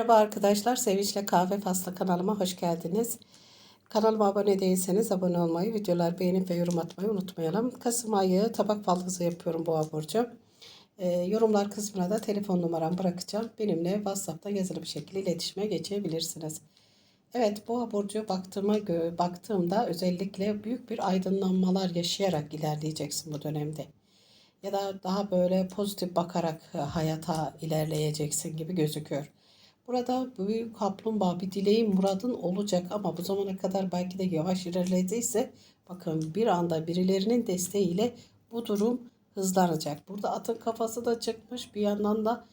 Merhaba arkadaşlar, Sevinçle Kahve Faslı kanalıma hoş geldiniz. Kanalıma abone değilseniz abone olmayı, videolar beğenip ve yorum atmayı unutmayalım. Kasım ayı tabak faldızı yapıyorum bu burcu. Ee, yorumlar kısmına da telefon numaramı bırakacağım. Benimle WhatsApp'ta yazılı bir şekilde iletişime geçebilirsiniz. Evet bu burcu baktığıma baktığımda özellikle büyük bir aydınlanmalar yaşayarak ilerleyeceksin bu dönemde ya da daha böyle pozitif bakarak e, hayata ilerleyeceksin gibi gözüküyor. Burada büyük kaplumbağa bir dileğin muradın olacak ama bu zamana kadar belki de yavaş ilerlediyse bakın bir anda birilerinin desteğiyle bu durum hızlanacak. Burada atın kafası da çıkmış bir yandan da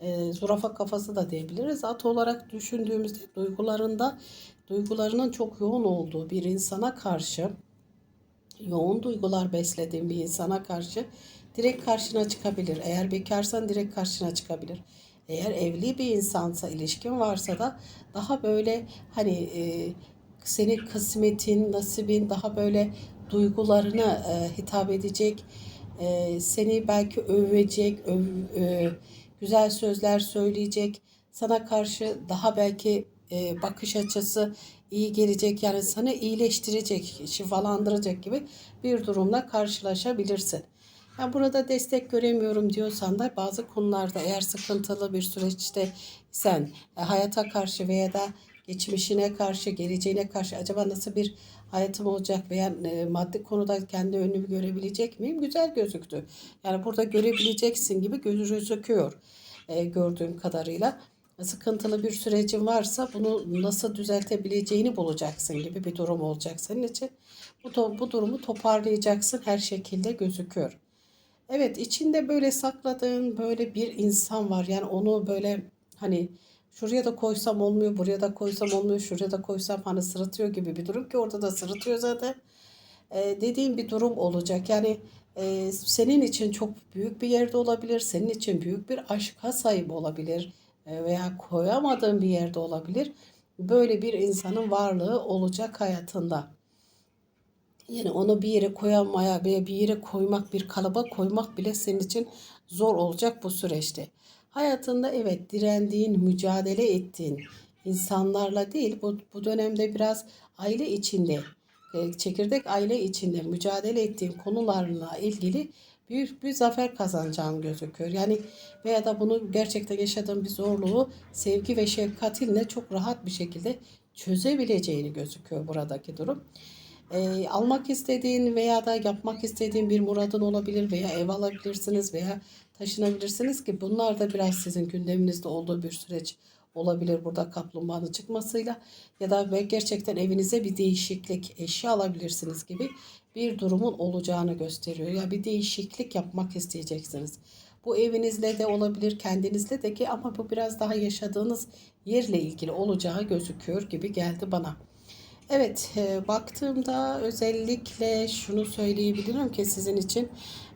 e, zürafa kafası da diyebiliriz. At olarak düşündüğümüzde duygularında duygularının çok yoğun olduğu bir insana karşı yoğun duygular beslediğin bir insana karşı direkt karşına çıkabilir. Eğer bekarsan direkt karşına çıkabilir. Eğer evli bir insansa, ilişkin varsa da daha böyle hani e, senin kısmetin, nasibin daha böyle duygularına e, hitap edecek, e, seni belki övecek, öv, e, güzel sözler söyleyecek, sana karşı daha belki e, bakış açısı iyi gelecek yani sana iyileştirecek, şifalandıracak gibi bir durumla karşılaşabilirsin. Yani burada destek göremiyorum diyorsan da bazı konularda eğer sıkıntılı bir süreçte sen e, hayata karşı veya da geçmişine karşı, geleceğine karşı acaba nasıl bir hayatım olacak veya e, maddi konuda kendi önümü görebilecek miyim? Güzel gözüktü. Yani burada görebileceksin gibi gözüküyor e, gördüğüm kadarıyla sıkıntılı bir sürecin varsa bunu nasıl düzeltebileceğini bulacaksın gibi bir durum olacak senin için. Bu, bu durumu toparlayacaksın her şekilde gözüküyor. Evet içinde böyle sakladığın böyle bir insan var. Yani onu böyle hani şuraya da koysam olmuyor, buraya da koysam olmuyor, şuraya da koysam hani sırıtıyor gibi bir durum ki orada da sırıtıyor zaten. Ee, dediğim bir durum olacak. Yani e, senin için çok büyük bir yerde olabilir, senin için büyük bir aşka sahip olabilir e, veya koyamadığın bir yerde olabilir. Böyle bir insanın varlığı olacak hayatında. Yani onu bir yere koyamaya veya bir yere koymak, bir kalıba koymak bile senin için zor olacak bu süreçte. Hayatında evet direndiğin, mücadele ettiğin insanlarla değil bu, bu dönemde biraz aile içinde, e, çekirdek aile içinde mücadele ettiğin konularla ilgili büyük bir zafer kazanacağın gözüküyor. Yani veya da bunu gerçekten yaşadığın bir zorluğu sevgi ve şefkatinle çok rahat bir şekilde çözebileceğini gözüküyor buradaki durum. E, almak istediğin veya da yapmak istediğin bir muradın olabilir veya ev alabilirsiniz veya taşınabilirsiniz ki bunlar da biraz sizin gündeminizde olduğu bir süreç olabilir burada kaplumbağanın çıkmasıyla ya da gerçekten evinize bir değişiklik eşya alabilirsiniz gibi bir durumun olacağını gösteriyor. Ya bir değişiklik yapmak isteyeceksiniz. Bu evinizle de olabilir, kendinizle de ki ama bu biraz daha yaşadığınız yerle ilgili olacağı gözüküyor gibi geldi bana. Evet, e, baktığımda özellikle şunu söyleyebilirim ki sizin için.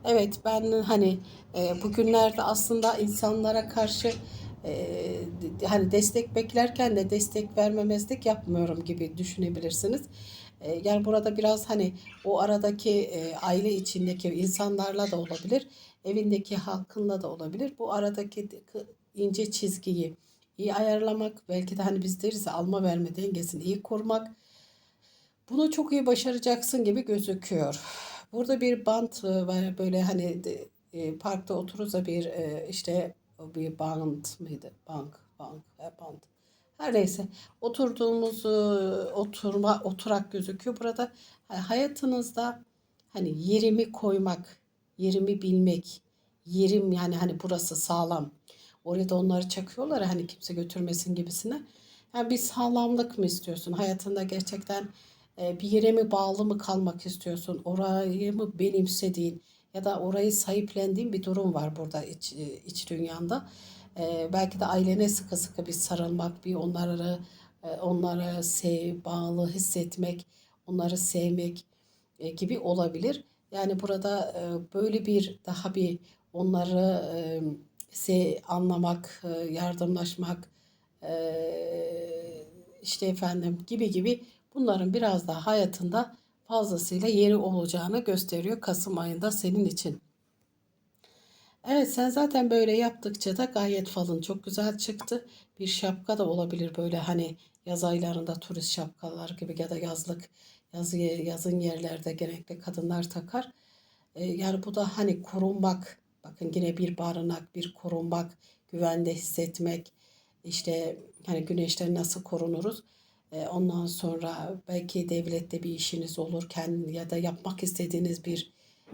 Evet, ben hani e, bugünlerde aslında insanlara karşı e, hani destek beklerken de destek vermemezlik yapmıyorum gibi düşünebilirsiniz. E, yani burada biraz hani o aradaki e, aile içindeki insanlarla da olabilir, evindeki halkınla da olabilir. Bu aradaki ince çizgiyi iyi ayarlamak, belki de hani biz deriz alma verme dengesini iyi kurmak bunu çok iyi başaracaksın gibi gözüküyor. Burada bir bant e, var böyle hani e, parkta otururuz da bir e, işte bir bant mıydı? Bank, bank, bant. Her neyse oturduğumuz oturma oturak gözüküyor. Burada hayatınızda hani yerimi koymak, yerimi bilmek, yerim yani hani burası sağlam. Oraya da onları çakıyorlar hani kimse götürmesin gibisine. Yani bir sağlamlık mı istiyorsun? Hayatında gerçekten bir yere mi bağlı mı kalmak istiyorsun? Orayı mı benimsediğin ya da orayı sahiplendiğin bir durum var burada iç, iç dünyanda. Ee, belki de ailene sıkı sıkı bir sarılmak, bir onları e, onlara sev, bağlı hissetmek, onları sevmek e, gibi olabilir. Yani burada e, böyle bir daha bir onları se anlamak, yardımlaşmak, işte efendim gibi gibi bunların biraz daha hayatında fazlasıyla yeri olacağını gösteriyor Kasım ayında senin için. Evet sen zaten böyle yaptıkça da gayet falın çok güzel çıktı. Bir şapka da olabilir böyle hani yaz aylarında turist şapkalar gibi ya da yazlık yazı, yazın yerlerde genellikle kadınlar takar. E, yani bu da hani korunmak bakın yine bir barınak bir korunmak güvende hissetmek işte hani güneşten nasıl korunuruz. E, ondan sonra belki devlette bir işiniz olur ya da yapmak istediğiniz bir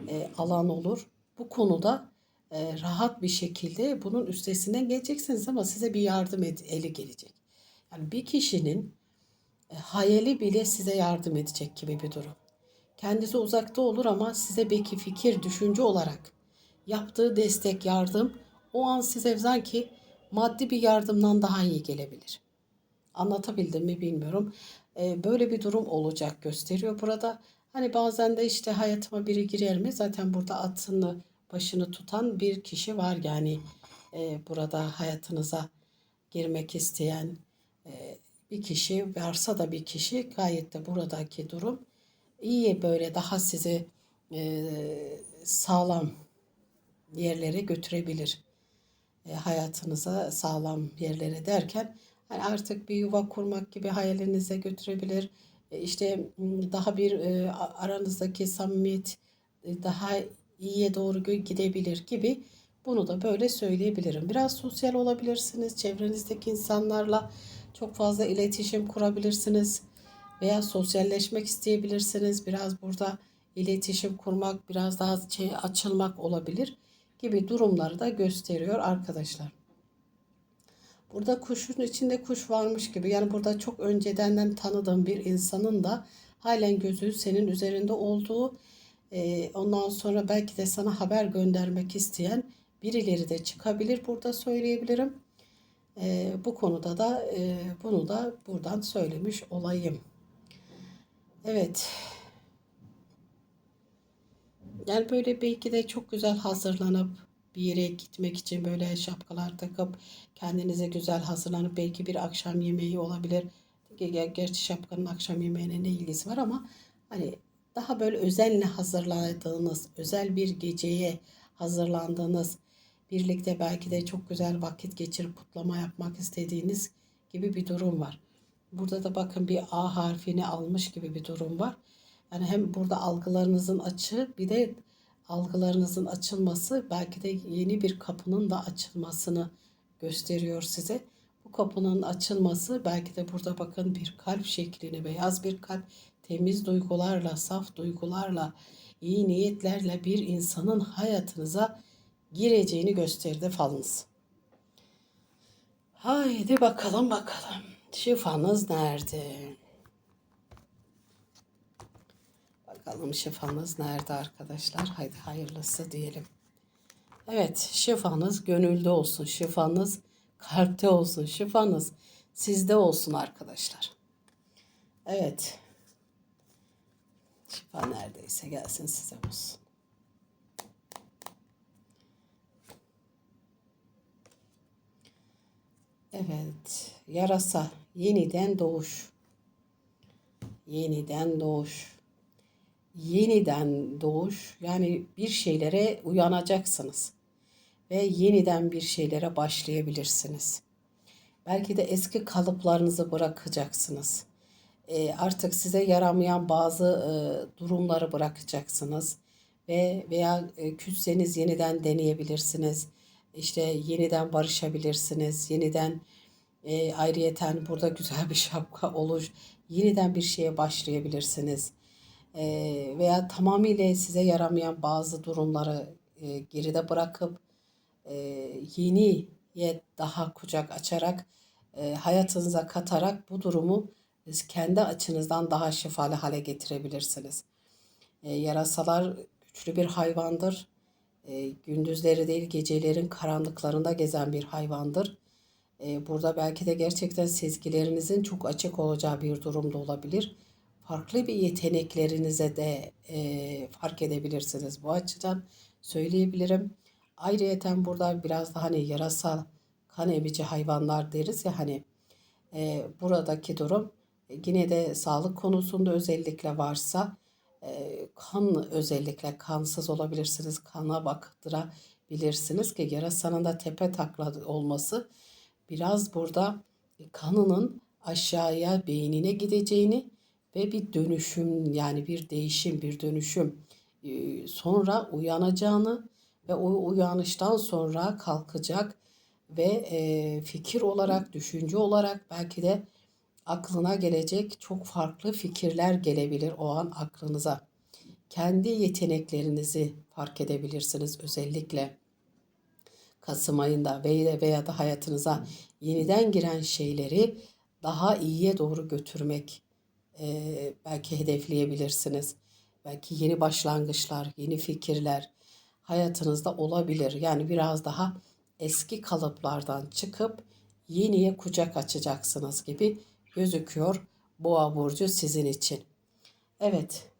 e, alan olur. Bu konuda e, rahat bir şekilde bunun üstesinden geleceksiniz ama size bir yardım eli gelecek. Yani bir kişinin e, hayali bile size yardım edecek gibi bir durum. Kendisi uzakta olur ama size belki fikir, düşünce olarak yaptığı destek, yardım o an size sanki maddi bir yardımdan daha iyi gelebilir. Anlatabildim mi bilmiyorum. Ee, böyle bir durum olacak gösteriyor burada. Hani bazen de işte hayatıma biri girer mi? Zaten burada atını başını tutan bir kişi var yani e, burada hayatınıza girmek isteyen e, bir kişi varsa da bir kişi gayet de buradaki durum iyi böyle daha sizi e, sağlam yerlere götürebilir. Hayatınıza sağlam yerlere derken hani artık bir yuva kurmak gibi hayalinize götürebilir. E, işte daha bir e, aranızdaki samimiyet e, daha iyiye doğru gidebilir gibi bunu da böyle söyleyebilirim. Biraz sosyal olabilirsiniz. Çevrenizdeki insanlarla çok fazla iletişim kurabilirsiniz veya sosyalleşmek isteyebilirsiniz. Biraz burada iletişim kurmak, biraz daha şey açılmak olabilir gibi durumları da gösteriyor arkadaşlar. Burada kuşun içinde kuş varmış gibi yani burada çok önceden tanıdığım bir insanın da halen gözü senin üzerinde olduğu e, ondan sonra belki de sana haber göndermek isteyen birileri de çıkabilir burada söyleyebilirim. E, bu konuda da e, bunu da buradan söylemiş olayım. Evet. Yani böyle belki de çok güzel hazırlanıp bir yere gitmek için böyle şapkalar takıp kendinize güzel hazırlanıp belki bir akşam yemeği olabilir. Gerçi şapkanın akşam yemeğine ne ilgisi var ama hani daha böyle özenle hazırladığınız, özel bir geceye hazırlandığınız, birlikte belki de çok güzel vakit geçirip kutlama yapmak istediğiniz gibi bir durum var. Burada da bakın bir A harfini almış gibi bir durum var. Yani hem burada algılarınızın açığı bir de algılarınızın açılması belki de yeni bir kapının da açılmasını gösteriyor size. Bu kapının açılması belki de burada bakın bir kalp şeklini beyaz bir kalp temiz duygularla, saf duygularla, iyi niyetlerle bir insanın hayatınıza gireceğini gösterdi falınız. Haydi bakalım bakalım. Şifanız nerede? Bakalım şifanız nerede arkadaşlar? Haydi hayırlısı diyelim. Evet şifanız gönülde olsun. Şifanız kalpte olsun. Şifanız sizde olsun arkadaşlar. Evet. Şifa neredeyse gelsin size olsun. Evet. Yarasa. Yeniden doğuş. Yeniden doğuş. Yeniden doğuş. Yani bir şeylere uyanacaksınız. Ve yeniden bir şeylere başlayabilirsiniz. Belki de eski kalıplarınızı bırakacaksınız. E, artık size yaramayan bazı e, durumları bırakacaksınız ve veya e, küsseniz yeniden deneyebilirsiniz. İşte yeniden barışabilirsiniz. Yeniden e, ayrıyeten burada güzel bir şapka olur. Yeniden bir şeye başlayabilirsiniz. Veya tamamıyla size yaramayan bazı durumları geride bırakıp yeniye daha kucak açarak hayatınıza katarak bu durumu kendi açınızdan daha şifalı hale getirebilirsiniz. E, yarasalar güçlü bir hayvandır. Gündüzleri değil gecelerin karanlıklarında gezen bir hayvandır. Burada belki de gerçekten sezgilerinizin çok açık olacağı bir durumda olabilir. Farklı bir yeteneklerinize de e, fark edebilirsiniz. Bu açıdan söyleyebilirim. Ayrıyeten burada biraz da hani yarasal kan emici hayvanlar deriz ya hani e, buradaki durum Yine de sağlık konusunda özellikle varsa e, kan özellikle kansız olabilirsiniz. Kana baktıra bilirsiniz ki yarasanın da tepe takla olması biraz burada kanının aşağıya beynine gideceğini ve bir dönüşüm yani bir değişim bir dönüşüm e, sonra uyanacağını ve o uyanıştan sonra kalkacak ve e, fikir olarak düşünce olarak belki de aklına gelecek çok farklı fikirler gelebilir o an aklınıza. Kendi yeteneklerinizi fark edebilirsiniz özellikle Kasım ayında veya veya da hayatınıza yeniden giren şeyleri daha iyiye doğru götürmek e, belki hedefleyebilirsiniz. Belki yeni başlangıçlar, yeni fikirler hayatınızda olabilir. Yani biraz daha eski kalıplardan çıkıp yeniye kucak açacaksınız gibi gözüküyor Boğa burcu sizin için. Evet.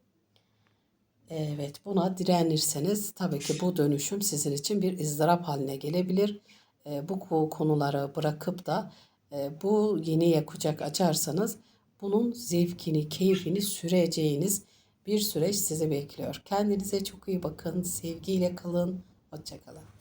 Evet, buna direnirseniz tabii ki bu dönüşüm sizin için bir ızdırap haline gelebilir. E, bu ko- konuları bırakıp da e, bu yeniye kucak açarsanız bunun zevkini, keyfini süreceğiniz bir süreç sizi bekliyor. Kendinize çok iyi bakın, sevgiyle kalın, hoşçakalın.